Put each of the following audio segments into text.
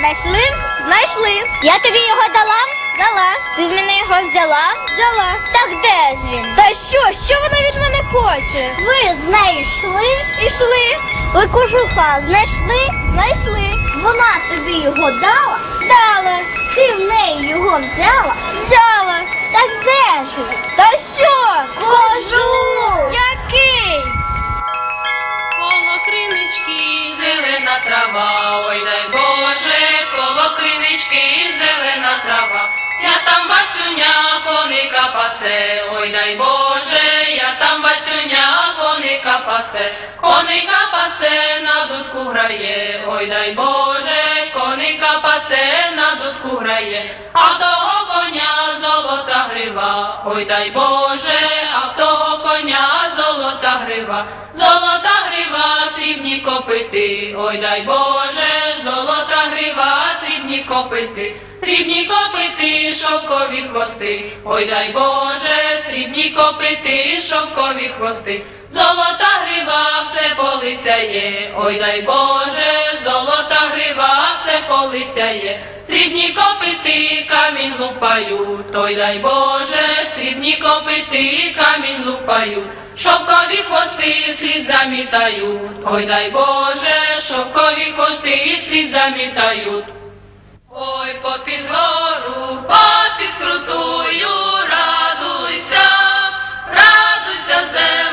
знайшли? Знайшли. Я тобі його дала? Дала. Ти в мене його взяла? Взяла. Так де ж він? Та що? Що вона від мене хоче? Ви з нею йшли? Ви кожуха знайшли? Знайшли. Вона тобі його дала? Дала. Ти в неї його взяла? Взяла. Так де ж він? Та що? Кожух. Трава, ой дай Боже, коло кринички зелена трава. Я там Васюня коника пасе, ой дай Боже, я там Васюня коника пасе, коника пасе на дудку грає, ой дай Боже, коника пасе на дудку грає, а в того коня золота грива, ой дай Боже, а в того коня золота грива, золота грива, срібні копити, ой дай Боже, золота грива, срібні копити, срібні копити, шовкові хвости, ой дай Боже, срібні копити, шовкові хвости. Золота грива все полисяє, ой дай Боже, золота грива все полисяє, срібні копити, камінь лупають, ой дай Боже, срібні копити, камінь лупають, шовкові хвости слід замітають, ой дай Боже, шовкові хвости слід замітають. Ой, попід гору, попід крутую, радуйся, радуйся, земле,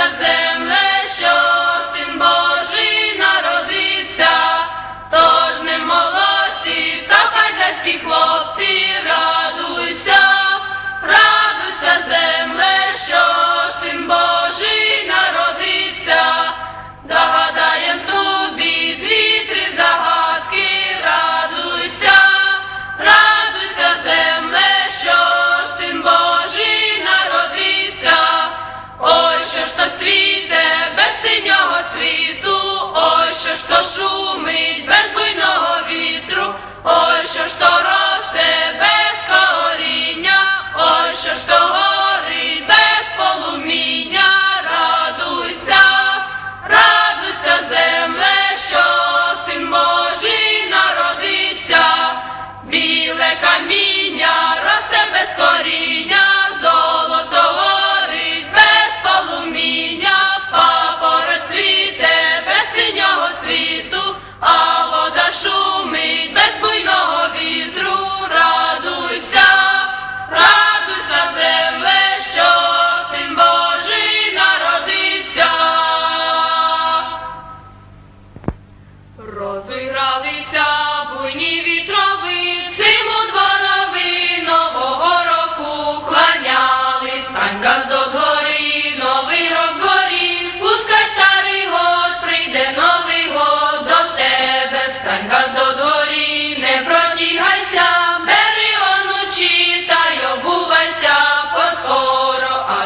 радуйся, земле, шумить без буйного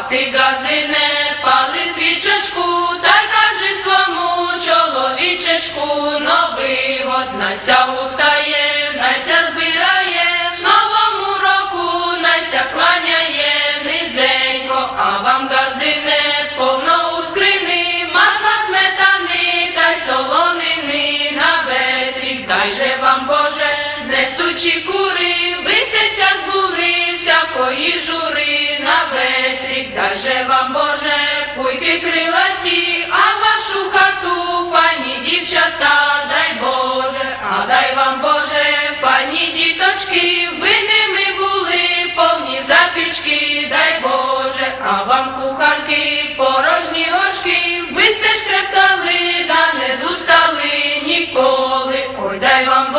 ти газди не пали свічечку, та кажи свому чоловічечку, новий год найся устає, найся збирає, новому року найся кланяє. Низенько, а вам газди не повно у скрини, масла сметани та й солонини на весь рік, дай же вам Боже, несучі кури, Боже, пуйки крилаті, а вашу хату, пані дівчата, дай Боже, а дай вам, Боже, пані діточки, ви ними були повні запічки, дай Боже, а вам кухарки, порожні горшки, ви стеж крептали, да не дустали ніколи, ой дай вам.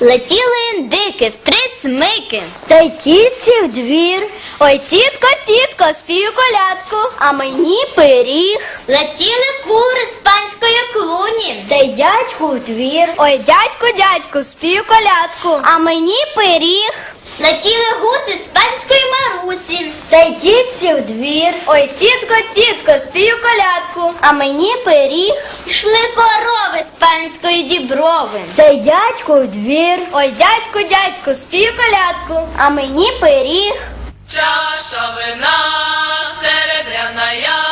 Летіли індики в три смики. Та й тітці в двір, Ой, тітко, тітко, спію колядку. а мені пиріг, Летіли кури з панської клуні. та й дядьку в двір, Ой, дядьку, дядьку, спію колядку. а мені пиріг, Летіли гуси з панської марусі. та й тітці в двір, Ой, тітко, тітко, спію колядку. А мені пиріг, Йшли корови з панської діброви. та й дядьку в двір, Ой, дядьку, дядьку, спію колядку. а мені пиріг, Чаша вина серебряна я,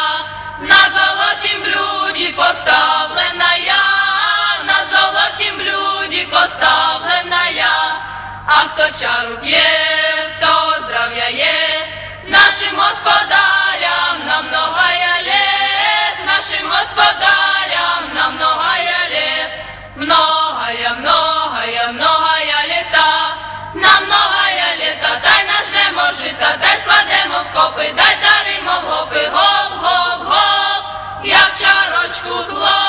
на золотім блюді поставлена я, на золотім блюді поставлена я, а хто чару п'є, то здрав'я є, господарям на многая лет, многая, много я літа, на я літа, дай нажнемо жита, дай складемо в копи, дай даримо гопи, гоп, гоп, гоп, як чарочку клоп.